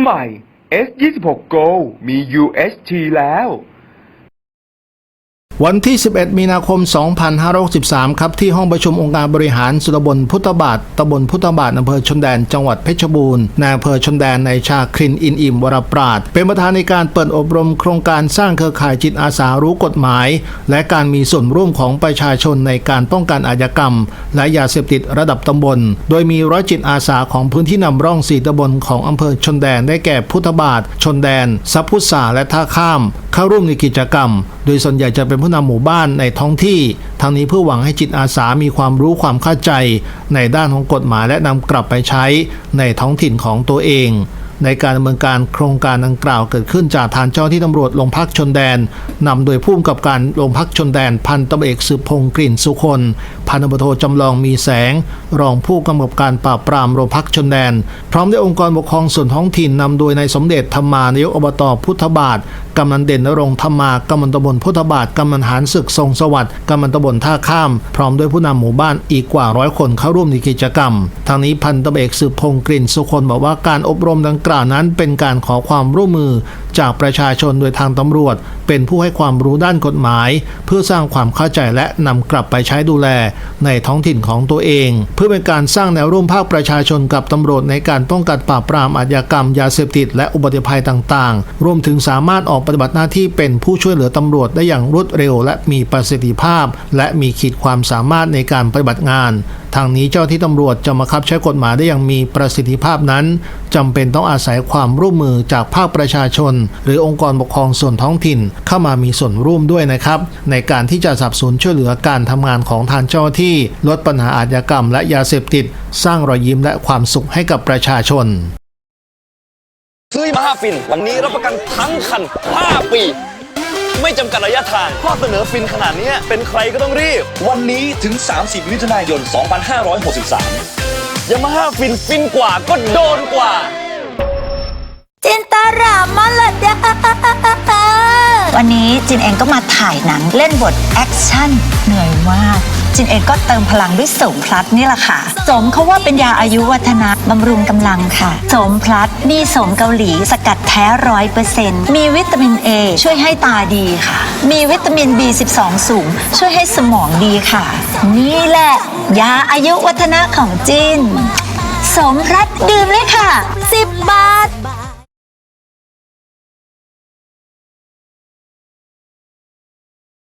ใหม่ S26 Go มี UHT แล้ว วันที่ 11 มีนาคม 2563 ครับ ที่ห้องประชุมองค์การบริหารส่วนตำบลพุทธบาทตำบลพุทธบาทอำเภอชนแดน จังหวัดเพชรบูรณ์นายอำเภอชนแดนในชาครินอินอิมวรปราด เป็นประธานในการเปิดอบรมโครงการสร้างเครือข่ายจิตอาสารู้กฎหมาย และการมีส่วนร่วมของประชาชนในการป้องกันอาชญากรรม และยาเสพติดระดับตำบล โดยมีร้อยจิตอาสาของพื้นที่นำร่องสีตำบลของอำเภอชนแดนได้แก่พุทธบาท ชนแดนซับพุทธาและท่าข้าม เข้าร่วมในกิจกรรม โดยส่วนใหญ่จะเป็นผู้นำหมู่บ้านในท้องที่ ทั้งนี้เพื่อหวังให้จิตอาสามีความรู้ความเข้าใจ ในด้านของกฎหมายและนำกลับไปใช้ในท้องถิ่นของตัวเอง ในการดำเนินการโครงการดังกล่าวเกิดขึ้นจากทางเจ้าที่ตำรวจโรงพักชนแดนนำโดยผู้กำกับการโรงพักชนแดน พันตำรวจเอกสืบพงศ์กลิ่นสุคน พันตำรวจโทจำลองมีแสง รองผู้กำกับการปราบปรามโรงพักชนแดน พร้อมด้วยองค์กรปกครองส่วนท้องถิ่นนำโดยนายสมเด็จธรรมานายกอบตพุทธบาทกำนันเด่นนรงธรรมากำนันตบลพุทธบาทกำนันหารศึกทรงสวัสดิ์กำนันตบลท่าข้าม พร้อมด้วยผู้นำหมู่บ้านอีกกว่าร้อยคนเข้าร่วมในกิจกรรมทางนี้พันตำรวจเอกสืบพงศ์กลิ่นสุคนบอกว่าการอบรมดังกล่าวนั้นเป็นการขอความร่วมมือ จากประชาชนโดยทางตำรวจ เป็นผู้ให้ความรู้ด้านกฎหมาย เพื่อสร้างความเข้าใจและนำกลับไปใช้ดูแล ในท้องถิ่นของตัวเอง เพื่อเป็นการสร้างแนวร่วมภาคประชาชนกับตำรวจในการป้องกันปราบปรามอาชญากรรม ยาเสพติดและอุบัติภัยต่างๆ รวมถึงสามารถออกปฏิบัติหน้าที่เป็นผู้ช่วยเหลือตำรวจได้อย่างรวดเร็ว และมีประสิทธิภาพ และมีขีดความสามารถในการปฏิบัติงาน ทางนี้เจ้าที่ตำรวจจะมาคับใช้กฎหมายได้อย่างมีประสิทธิภาพนั้นจำเป็นต้องอาศัยความร่วมมือจากภาคประชาชนหรือองค์กรปกครองส่วนท้องถิ่นเข้ามามีส่วนร่วมด้วยนะครับ ในการที่จะสนับสนุนช่วยเหลือการทำงานของทางเจ้าหน้าที่ลดปัญหาอาชญากรรมและยาเสพติด สร้างรอยยิ้มและความสุขให้กับประชาชน ซื้อมา5ฟิน วันนี้รับประกันทั้งคัน 5 ปี ไม่จำกัดระยะทางข้อเสนอฟินขนาดเนี้ยเป็นใครก็ต้องรีบ วันนี้ถึง 30 มิถุนายน 2563ยามาฮ่าฟินฟินกว่าก็โดนกว่า วันนี้จินเองก็มาถ่ายหนังเล่นบทแอคชั่นเหนื่อยมาก จินเองก็เติมพลังด้วยสมพลัสนี่แหละค่ะ สมเขาว่าเป็นยาอายุวัฒนะบำรุงกำลังค่ะ สมพลัสมีสมเกาหลีสกัดแท้ร้อยเปอร์เซ็นต์มีวิตามิน A ช่วยให้ตาดีค่ะ มีวิตามิน B12 สูง ช่วยให้สมองดีค่ะ นี่แหละยาอายุวัฒนะของจินสมพลัสดื่มเลยค่ะ 10 บาท